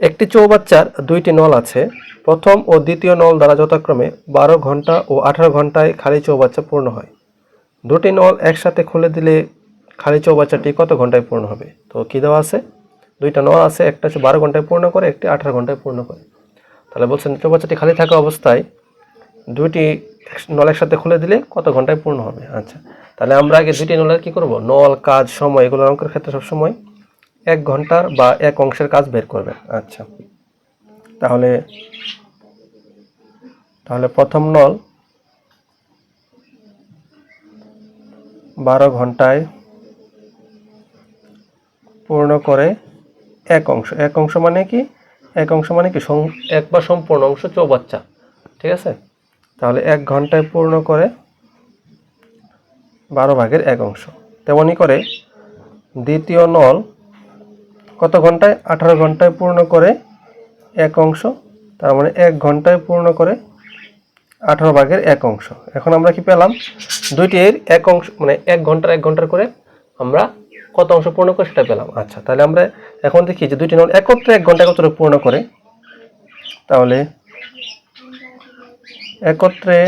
একটি চৌবাচ্চার দুইটি নল আছে। প্রথম ও দ্বিতীয় নল দ্বারা যথাক্রমে বারো ঘণ্টা ও আঠারো ঘন্টায় খালি চৌবাচ্চা পূর্ণ হয়। দুটি নল একসাথে খুলে দিলে খালি চৌবাচ্চাটি কত ঘন্টায় পূর্ণ হবে? তো কী দেওয়া আছে? দুইটা নল আছে, একটা হচ্ছে বারো ঘন্টায় পূর্ণ করে, একটি আঠারো ঘন্টায় পূর্ণ করে। তাহলে বলছেন চৌবাচ্চাটি খালি থাকা অবস্থায় দুইটি নল একসাথে খুলে দিলে কত ঘন্টায় পূর্ণ হবে? আচ্ছা তাহলে আমরা আগে দুইটি নলের কী করব? নল, কাজ, সময় এগুলো অঙ্কের ক্ষেত্রে সবসময় এক ঘণ্টার বা এক অংশের কাজ বের করবেন। আচ্ছা। তাহলে তাহলে প্রথম নল বারো ঘন্টায় পূর্ণ করে এক অংশ। এক অংশ মানে কি? এক অংশ মানে কি? এক বা সম্পূর্ণ অংশ চৌবাচ্চা। ঠিক আছে? তাহলে এক ঘন্টায় পূর্ণ করে বারো ভাগের এক অংশ। তেমনই করে দ্বিতীয় নল কত ঘন্টায়? আঠারো ঘন্টায় পূর্ণ করে এক অংশ, তার মানে এক ঘন্টায় পূর্ণ করে আঠারো ভাগের এক অংশ। এখন আমরা কি পেলাম? দুইটির এক অংশ মানে এক ঘণ্টার এক ঘণ্টার করে আমরা কত অংশ পূর্ণ করে সেটা পেলাম। আচ্ছা তাহলে আমরা এখন দেখি যে দুইটি নল একত্রে এক ঘণ্টা একত্রে পূর্ণ করে? তাহলে একত্রে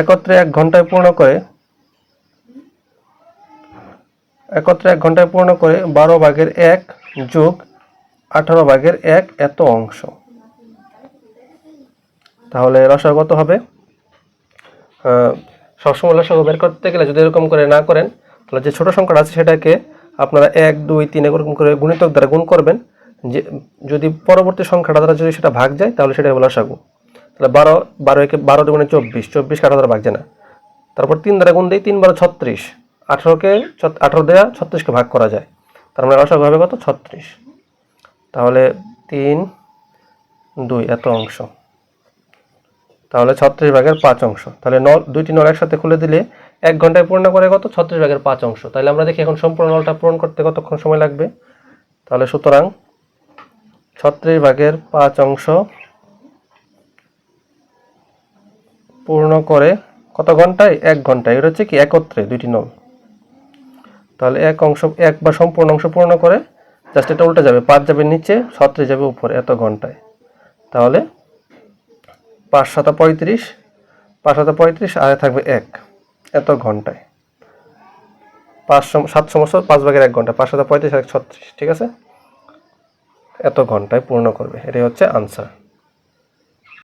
একত্রে এক ঘন্টায় পূর্ণ করে একত্রে এক ঘন্টায় পূর্ণ করে বারো ভাগের এক যোগ আঠারো ভাগের এক এত অংশ। তাহলে রসাগত হবে? সবসময় রসগো বের করতে গেলে যদি এরকম করে না করেন, তাহলে যে ছোট সংখ্যাটা আছে সেটাকে আপনারা এক, দুই, তিন এরকম করে গুণিতক দ্বারা গুণ করবেন। যে, যদি পরবর্তী সংখ্যাটা দ্বারা যদি সেটা ভাগ যায়, তাহলে সেটা হবে লসাগু। তাহলে বারো বারো একে বারো দুগুণে চব্বিশ চব্বিশ কাটা দ্বারা ভাগ যায় না। তারপর তিন দ্বারা গুণ দিই, তিন বারো ছত্রিশ। আঠারোকে আঠারো দেওয়া ছত্রিশকে ভাগ করা যায়। তার মানে রসাগু হবে কত? ছত্রিশ। তাহলে তিন, দুই, এত অংশ। তাহলে ছত্রিশ ভাগের পাঁচ অংশ। তাহলে নল দুইটি নল একসাথে খুলে দিলে এক ঘন্টায় পূর্ণ করে কত? ছত্রিশ ভাগের পাঁচ অংশ। তাহলে আমরা দেখি এখন সম্পূর্ণ নলটা পূরণ করতে কতক্ষণ সময় লাগবে? তাহলে সুতরাং ছত্রিশ ভাগের পাঁচ অংশ পূর্ণ করে কত ঘন্টায়? এক ঘন্টায়। এটা হচ্ছে কি? একত্রে দুইটি নল। তাহলে এক অংশ, এক বা সম্পূর্ণ অংশ পূর্ণ করে জাস্ট এটা উল্টে যাবে পাঁচ যাবে নিচে ছত্রিশ যাবে উপরে, এত ঘন্টায়। তাহলে পাঁচ শত পঁয়ত্রিশ, পাঁচ শত পঁয়ত্রিশ, আর থাকবে এক, এত ঘন্টায়। পাঁচ সাত সমস্ত পাঁচ ভাগের এক ঘণ্টা, পাঁচ শত পঁয়ত্রিশ এক ছত্রিশ, ঠিক আছে? এত ঘন্টায় পূর্ণ করবে, এটাই হচ্ছে আনসার